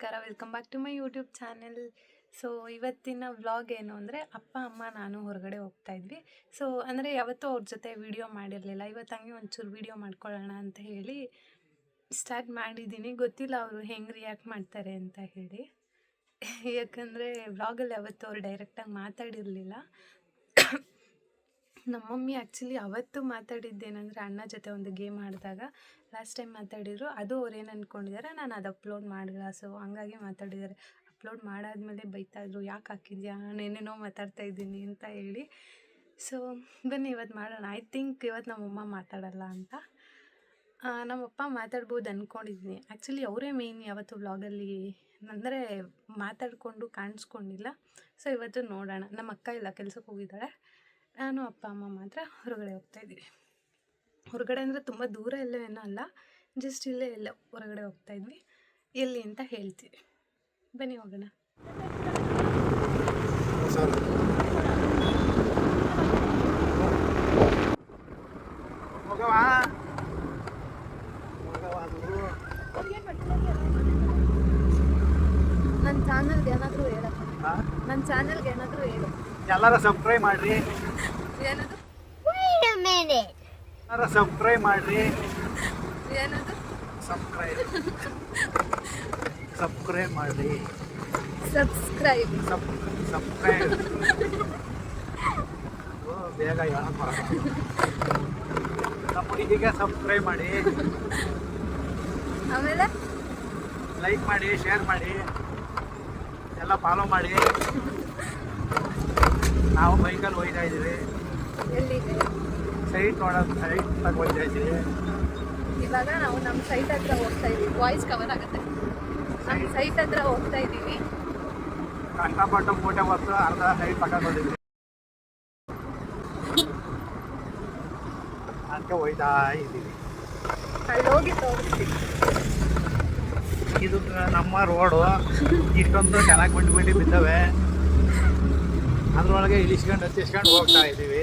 ನಮಸ್ಕಾರ welcome back to my YouTube channel so ಇವತ್ತಿನ vlog ಏನು ಅಂದರೆ, ಅಪ್ಪ, ಅಮ್ಮ, ನಾನು ಹೊರಗಡೆ ಹೋಗ್ತಾ ಇದ್ವಿ. ಸೊ ಅಂದರೆ ಯಾವತ್ತೂ ಅವ್ರ ಜೊತೆ ವಿಡಿಯೋ ಮಾಡಿರಲಿಲ್ಲ. ಇವತ್ತು ಹಂಗೆ ಒಂಚೂರು ವಿಡಿಯೋ ಮಾಡ್ಕೊಳ್ಳೋಣ ಅಂತ ಹೇಳಿ ಸ್ಟಾರ್ಟ್ ಮಾಡಿದ್ದೀನಿ. ಗೊತ್ತಿಲ್ಲ ಅವರು ಹೆಂಗೆ ರಿಯಾಕ್ಟ್ ಮಾಡ್ತಾರೆ ಅಂತ ಹೇಳಿ. ಯಾಕಂದರೆ ವ್ಲಾಗಲ್ಲಿ ಯಾವತ್ತೂ ಅವ್ರು ಡೈರೆಕ್ಟಾಗಿ ಮಾತಾಡಿರಲಿಲ್ಲ. ನಮ್ಮ ಮಮ್ಮಿ ಆ್ಯಕ್ಚುಲಿ ಅವತ್ತು ಮಾತಾಡಿದ್ದೇನೆಂದರೆ ಅಣ್ಣ ಜೊತೆ ಒಂದು ಗೇಮ್ ಆಡಿದಾಗ ಲಾಸ್ಟ್ ಟೈಮ್ ಮಾತಾಡಿದ್ರು, ಅದು ಅವ್ರು ಏನು ಅಂದ್ಕೊಂಡಿದ್ದಾರೆ ನಾನು ಅದು ಅಪ್ಲೋಡ್ ಮಾಡಿಲ್ಲ ಸೊ ಹಂಗಾಗಿ ಮಾತಾಡಿದ್ದಾರೆ. ಅಪ್ಲೋಡ್ ಮಾಡಾದ್ಮೇಲೆ ಬೈತಾಯಿದ್ರು ಯಾಕೆ ಹಾಕಿದ್ಯಾ? ನಾನು ಏನೇನೋ ಮಾತಾಡ್ತಾ ಇದ್ದೀನಿ, ಅಂತ ಹೇಳಿ. ಸೊ ಬನ್ನಿ ಇವತ್ತು ಮಾಡೋಣ. ಐ ಥಿಂಕ್ ಇವತ್ತು ನಮ್ಮಮ್ಮ ಮಾತಾಡಲ್ಲ ಅಂತ. ನಮ್ಮಪ್ಪ ಮಾತಾಡ್ಬೋದು ಅಂದ್ಕೊಂಡಿದ್ದೀನಿ ಆ್ಯಕ್ಚುಲಿ ಅವರೇ ಮೇನ್ ಯಾವತ್ತು ವ್ಲಾಗಲ್ಲಿ ಅಂದರೆ ಮಾತಾಡಿಕೊಂಡು ಕಾಣಿಸ್ಕೊಂಡಿಲ್ಲ. ಸೊ ಇವತ್ತು ನೋಡೋಣ. ನಮ್ಮ ಅಕ್ಕ ಇಲ್ಲ ಕೆಲಸಕ್ಕೆ ಹೋಗಿದ್ದಾಳೆ ನಾನು ಅಪ್ಪ ಅಮ್ಮ ಮಾತ್ರ ಹೊರಗಡೆ ಹೋಗ್ತಾ ಇದ್ದೀವಿ. ಹೊರಗಡೆ ಅಂದರೆ ತುಂಬ ದೂರ ಎಲ್ಲ ಏನೋ ಅಲ್ಲ. ಜಸ್ಟ್ ಇಲ್ಲೇ ಎಲ್ಲ ಹೊರಗಡೆ ಹೋಗ್ತಾ ಇದ್ವಿ. ಎಲ್ಲಿ ಅಂತ ಹೇಳ್ತೀವಿ. ಬನ್ನಿ ಹೋಗೋಣ. ನನ್ನ ಚಾನಲ್ಗೆ ಏನಾದರೂ ಹೇಳಪ್ಪ. ಹಾ? ನನ್ನ ಚಾನಲ್ಗೆ ಏನಾದರೂ ಹೇಳು. ಎಲ್ಲರೂ ಸಬ್ಸ್ಕ್ರೈಬ್ ಮಾಡ್ರಿ. ಏನದು? Wait a minute. ಎಲ್ಲಾರ ಸಬ್ಸ್ಕ್ರೈಬ್ ಮಾಡ್ರಿ? ಏನದು? ಸಬ್ಸ್ಕ್ರೈಬ್ ಸಬ್ಸ್ಕ್ರೈಬ್ ಮಾಡ್ರಿ. ಸಬ್ಸ್ಕ್ರೈಬ್ ಸಬ್ ಸಬ್ಸ್ಕ್ರೈಬ್ ಓ, ಬೇಗ ಹೇಳಪ್ಪ ನಮ್ಮ ಹುಡುಗಿಗೆ ಸಬ್ಸ್ಕ್ರೈಬ್ ಮಾಡಿ. ಆಮೇಲೆ? ಲೈಕ್ ಮಾಡಿ ಶೇರ್ ಮಾಡಿ. ಎಲ್ಲ ಫಾಲೋ ಮಾಡಿ. ನಾವು ಬೈಕಲ್ಲಿ ಹೋಗ್ತಾ ಇದ್ದೀವಿ. ಸೈಟ್ ನೋಡೋದು ಸೈಟ್ ತಗ ಹೋಗ್ತಾ ಇದ್ದೀವಿ ಇವಾಗ ನಾವು ನಮ್ಮ ಸೈಟ್ ಹತ್ರ ಹೋಗ್ತಾ ಇದ್ದೀವಿ ವಾಯ್ಸ್ ಕವರ್ ಆಗುತ್ತೆ. ನಮ್ಮ ಸೈಟ್ ಹತ್ರ ಹೋಗ್ತಾ ಇದ್ದೀವಿ ಕಷ್ಟಪಟ್ಟು ಫೋಟೋ ಬಸ್ಸು ಅರ್ಧ ಸೈಟ್ ಪಕ್ಕ ಬಂದಿದ್ವಿ ಅದಕ್ಕೆ ಹೋಯ್ತಾ ಇದ್ದೀವಿ ಅಲ್ಲಿ ಹೋಗಿ ತೋರಿಸ್ತೀವಿ ಇದು ನಮ್ಮ ರೋಡು ಇಷ್ಟೊಂದು ಚೆನ್ನಾಗಿ ಬಿಟ್ಟು ಬಂಡಿ ಬಿದ್ದವೆ. ಅದ್ರೊಳಗೆ ಇಳಿಸ್ಕೊಂಡು ಹತ್ತಿಸ್ಕೊಂಡು ಹೋಗ್ತಾ ಇದ್ದೀವಿ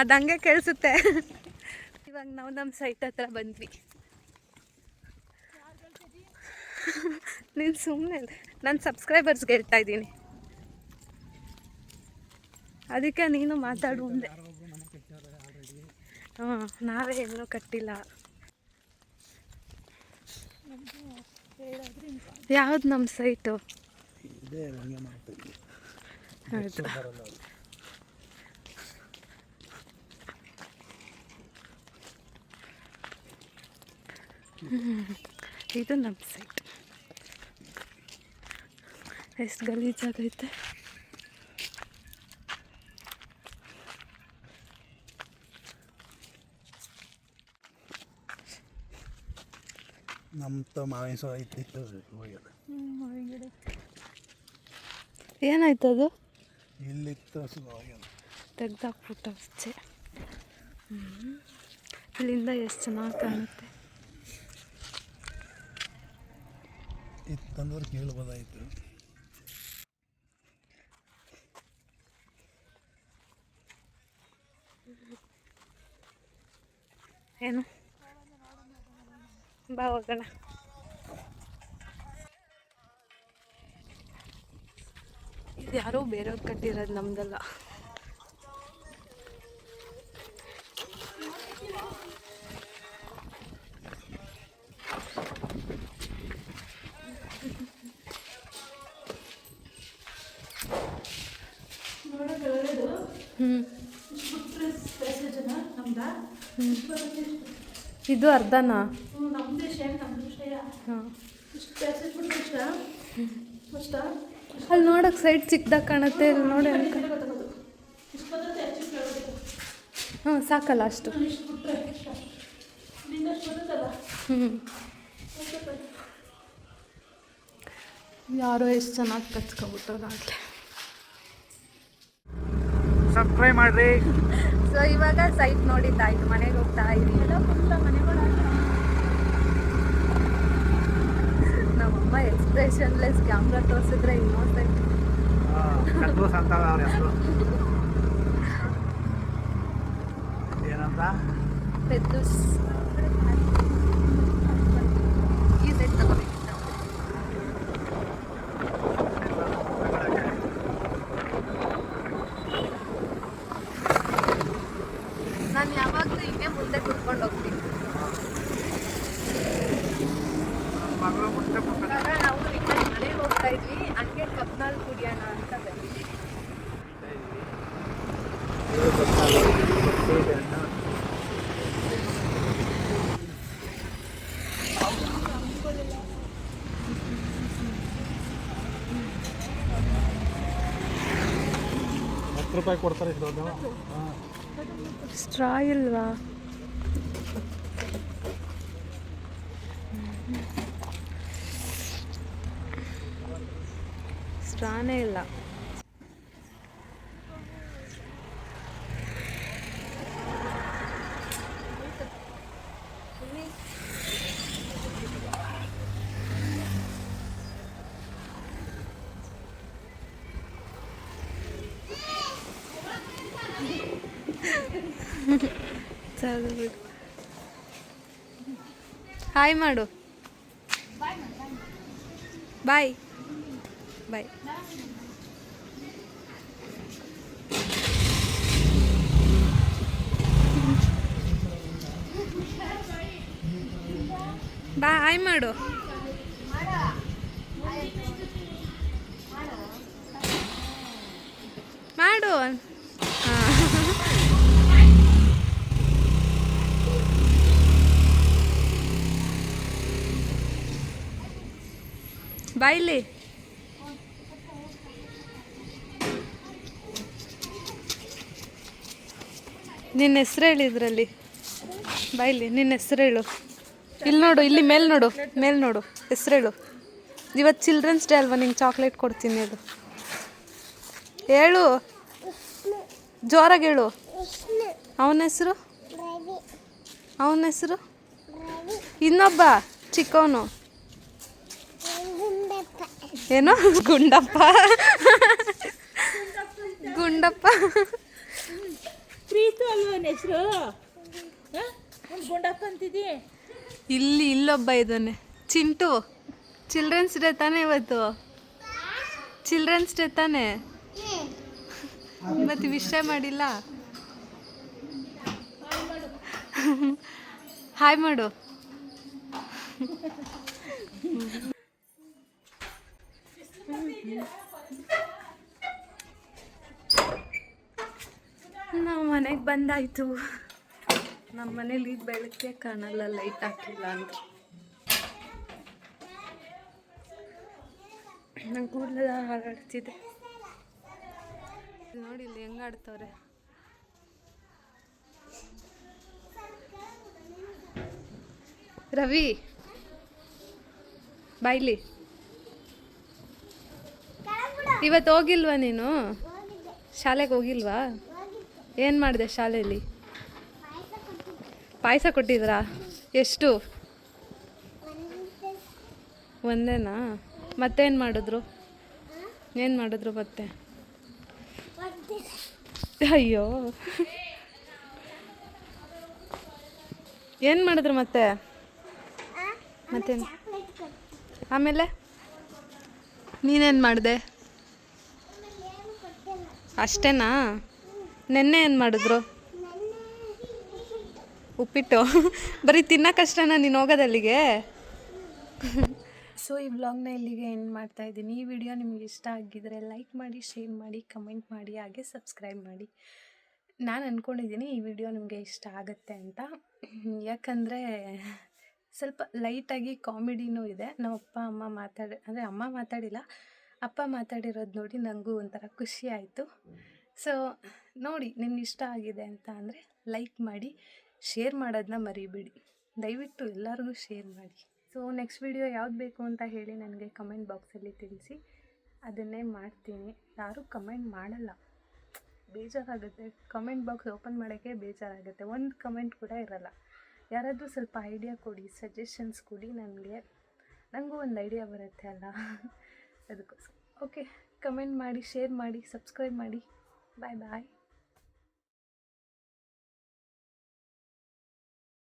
ಅದು ಹಂಗೆ ಕೇಳಿಸುತ್ತೆ. ಇವಾಗ ನಾವು ನಮ್ಮ ಸೈಟ್ ಹತ್ರ ಬಂದ್ವಿ. ನೀನು ಸುಮ್ಮನೆ ನನ್ನ ಸಬ್ಸ್ಕ್ರೈಬರ್ಸ್ಗೆ ಹೇಳ್ತಾ ಇದ್ದೀನಿ. ಅದಕ್ಕೆ ನೀನು ಮಾತಾಡು ಮುಂದೆ ಹಾಂ ನಾವೇ ಇನ್ನೂ ಕಟ್ಟಿಲ್ಲ. ಯಾವ್ದು ನಮ್ಮ ಸೈಟು? ಇದೇ ನಮ್ಮ ಸೈಟ್ ಎಷ್ಟು ಗಲೀಜಾಗೈತೆ ನಮ್ಮ ತ ಮಾವಿನ ಸಹ ಇತ್ತಿತ್ತು ಹೋಗ್ಯದ. ಏನಾಯ್ತು ಅದು? ಇಲ್ಲಿತ್ತು ಹೋಗ್ಯದ. ತೆಗ್ದಾಕ್ಬಿಟ್ಟು ಅಷ್ಟೇ. ಇಲ್ಲಿಂದ ಎಷ್ಟು ಚೆನ್ನಾಗಿ ಕಾಣುತ್ತೆ? ಇತ್ತಂದ್ರೆ ಕೇಳ್ಬೋದಾಯಿತು ಏನು? ಬಾ ಹೋಗೋಣ. ಇದು ಯಾರೋ ಬೇರೆಯವ್ರು ಕಟ್ಟಿರೋದು ನಮ್ದಲ್ಲ. ಇದು ಅರ್ಧನಾ? ಹಾಂ. ಅಲ್ಲಿ ನೋಡಕ್ ಸೈಡ್ ಚಿಕ್ಕದಾಗ ಕಾಣುತ್ತೆ ಇಲ್ಲಿ ನೋಡಿ ಅನ್ಕ ಹಾಂ ಸಾಕಲ್ಲ ಅಷ್ಟು. ಹ್ಞೂ ಯಾರೋ ಎಷ್ಟು ಚೆನ್ನಾಗಿ ಕಚ್ಕೊಬಿಟ್ಟವ್ರಾಗಲೇ ಸಬ್ಸ್ಕ್ರೈಬ್ ಮಾಡ್ರಿ. ಸೊ ಇವಾಗ ಸೈಟ್ ನೋಡಿದ್ದಾಯ್ತು ಮನೆಗೆ ಹೋಗ್ತಾ ಇದೀವಿ ನಮ್ಮಮ್ಮ ಎಕ್ಸ್ಪ್ರೆಷನ್ಲೆಸ್ ಕ್ಯಾಮ್ರಾ ತೋರಿಸಿದ್ರೆ ಹೆಸರು. ಏನಂತ? ಪೆದ್ದೂಸ್ ಈ ಸೈಡ್ ತಗೋಬೇಕಿತ್ತು ನಾನು ಯಾವಾಗಲೂ ಹಿಂಗೆ ಮುಂದೆ ಕುತ್ಕೊಂಡು ಹೋಗ್ತೀನಿ ಮಗಳು ಮುಂದೆ ಇವಾಗ ನಾವು ರಿಟರ್ನ್ ಮನೆಗೆ ಹೋಗ್ತಾ ಇದ್ವಿ ಹಂಗೆ ಕಬ್ನಾಳ್ ಕುಡಿಯೋಣ ಅಂತ ಬಂದಿದ್ದೀನಿ ಹತ್ತು ರೂಪಾಯಿ ಕೊಡ್ತಾರೆ ಸ್ಟ್ರಾ ಇಲ್ವಾ? ಸ್ಟ್ರಾನೇ ಇಲ್ಲ. ಬಿಡು. ಹಾಯ್ ಮಾಡು. ಬಾಯ್ ಬಾಯ್ ಬಾ ಹಾಯ್ ಮಾಡು. ಮಾಡು. ಬಾಯ್ಲಿ ನಿನ್ನ ಹೆಸ್ರು ಹೇಳಿ ಇದರಲ್ಲಿ. ಬಾಯ್ಲಿ ನಿನ್ನ ಹೆಸ್ರು ಹೇಳು. ಇಲ್ಲಿ ನೋಡು ಇಲ್ಲಿ ಮೇಲೆ ನೋಡು ಮೇಲೆ ನೋಡು ಹೆಸ್ರು ಹೇಳು. ಇವತ್ತು ಚಿಲ್ಡ್ರನ್ಸ್ ಡೇ ಅಲ್ವಾ ನಿಂಗೆ ಚಾಕ್ಲೇಟ್ ಕೊಡ್ತೀನಿ ಅದು ಹೇಳು. ಜೋರಾಗಿ ಹೇಳು. ಅವನ ಹೆಸರು? ಅವನ ಹೆಸರು? ಇನ್ನೊಬ್ಬ ಚಿಕ್ಕವನು. ಏನು? ಗುಂಡಪ್ಪ. ಗುಂಡಪ್ಪ. ಹೆಸರು? ಗುಂಡಪ್ಪ ಅಂತಿದ್ದಿ ಇಲ್ಲಿ ಇಲ್ಲೊಬ್ಬ ಇದ್ದಾನೆ. ಚಿಂಟು. ಚಿಲ್ಡ್ರನ್ಸ್ ಡೇ ತಾನೇ ಇವತ್ತು? ಚಿಲ್ಡ್ರನ್ಸ್ ಡೇ ತಾನೇ? ಇವತ್ತು ವಿಷಯ ಮಾಡಿಲ್ಲ? ಹಾಯ್ ಮಾಡು. ನಾವು ಮನೆಗೆ ಬಂದಾಯಿತು. ನಮ್ಮ ಮನೇಲಿ ಬೆಳಗ್ಗೆ ಕಾಣಲ್ಲ ಲೈಟ್ ಹಾಕಿಲ್ಲ ಅಂತ ನಂಗೆ ಕೂಡಲ ಹಾರಾಡ್ತಿದೆ. ನೋಡಿ ಇಲ್ಲಿ ಹೆಂಗೆ ಆಡ್ತವ್ರೆ. ರವಿ, ಬಾಯ್ಲಿ. ಇವತ್ತು ಹೋಗಿಲ್ವಾ ನೀನು? ಶಾಲೆಗೆ ಹೋಗಿಲ್ವಾ? ಏನು ಮಾಡಿದೆ ಶಾಲೆಯಲ್ಲಿ? ಪಾಯಸ ಕೊಟ್ಟಿದ್ರಾ? ಎಷ್ಟು? ಒಂದೇನಾ? ಮತ್ತೇನು ಮಾಡಿದ್ರು? ಏನು ಮಾಡಿದ್ರು ಮತ್ತೆ? ಅಯ್ಯೋ. ಏನು ಮಾಡಿದ್ರು ಮತ್ತೆ? ಮತ್ತೇನು ಆಮೇಲೆ? ನೀನೇನು ಮಾಡಿದೆ? ಅಷ್ಟೇನಾ? ನೆನ್ನೆ ಏನು ಮಾಡಿದ್ರು? ಉಪ್ಪಿಟ್ಟು. ಬರೀ ತಿನ್ನಕ್ಕಷ್ಟೇನಾ ನೀನು ಹೋಗೋದಲ್ಲಿಗೆ? ಸೊ ಈ ವ್ಲಾಗ್ನ ಇಲ್ಲಿಗೆ ಏನು ಮಾಡ್ತಾ ಇದ್ದೀನಿ. ಈ ವಿಡಿಯೋ ನಿಮ್ಗೆ ಇಷ್ಟ ಆಗಿದ್ರೆ ಲೈಕ್ ಮಾಡಿ ಶೇರ್ ಮಾಡಿ ಕಮೆಂಟ್ ಮಾಡಿ, ಹಾಗೆ ಸಬ್ಸ್ಕ್ರೈಬ್ ಮಾಡಿ. ನಾನು ಅಂದ್ಕೊಂಡಿದ್ದೀನಿ ಈ ವಿಡಿಯೋ ನಿಮಗೆ ಇಷ್ಟ ಆಗುತ್ತೆ ಅಂತ. ಯಾಕಂದರೆ ಸ್ವಲ್ಪ ಲೈಟಾಗಿ ಕಾಮಿಡಿನೂ ಇದೆ. ನಮ್ಮ ಅಪ್ಪ, ಅಮ್ಮ ಮಾತಾಡಿ, ಅಂದರೆ ಅಮ್ಮ ಮಾತಾಡಿಲ್ಲ, ಅಪ್ಪ ಮಾತಾಡಿರೋದು ನೋಡಿ ನನಗೂ ಒಂಥರ ಖುಷಿ ಆಯಿತು. ಸೊ, ನೋಡಿ ನಿಮ್ಗೆ ಇಷ್ಟ ಆಗಿದೆ ಅಂತ ಅಂದರೆ ಲೈಕ್ ಮಾಡಿ ಶೇರ್ ಮಾಡೋದನ್ನ ಮರಿಬೇಡಿ. ದಯವಿಟ್ಟು ಎಲ್ಲರಿಗೂ ಶೇರ್ ಮಾಡಿ. ಸೊ ನೆಕ್ಸ್ಟ್ ವಿಡಿಯೋ ಯಾವ್ದು ಬೇಕು ಅಂತ ಹೇಳಿ ನನಗೆ ಕಮೆಂಟ್ ಬಾಕ್ಸಲ್ಲಿ ತಿಳಿಸಿ. ಅದನ್ನೇ ಮಾಡ್ತೀನಿ. ಯಾರೂ ಕಮೆಂಟ್ ಮಾಡಲ್ಲ. ಬೇಜಾರಾಗುತ್ತೆ. ಕಮೆಂಟ್ ಬಾಕ್ಸ್ ಓಪನ್ ಮಾಡೋಕ್ಕೆ ಬೇಜಾರಾಗುತ್ತೆ. ಒಂದು ಕಮೆಂಟ್ ಕೂಡ ಇರಲ್ಲ. ಯಾರಾದರೂ ಸ್ವಲ್ಪ ಐಡಿಯಾ ಕೊಡಿ ಸಜೆಷನ್ಸ್ ಕೊಡಿ ನನಗೆ. ನನಗೂ ಒಂದು ಐಡಿಯಾ ಬರುತ್ತೆ ಅಲ್ಲ. ಅದಕ್ಕೋಸ್ಕರ. ಓಕೆ ಕಮೆಂಟ್ ಮಾಡಿ ಶೇರ್ ಮಾಡಿ ಸಬ್ಸ್ಕ್ರೈಬ್ ಮಾಡಿ. Bye bye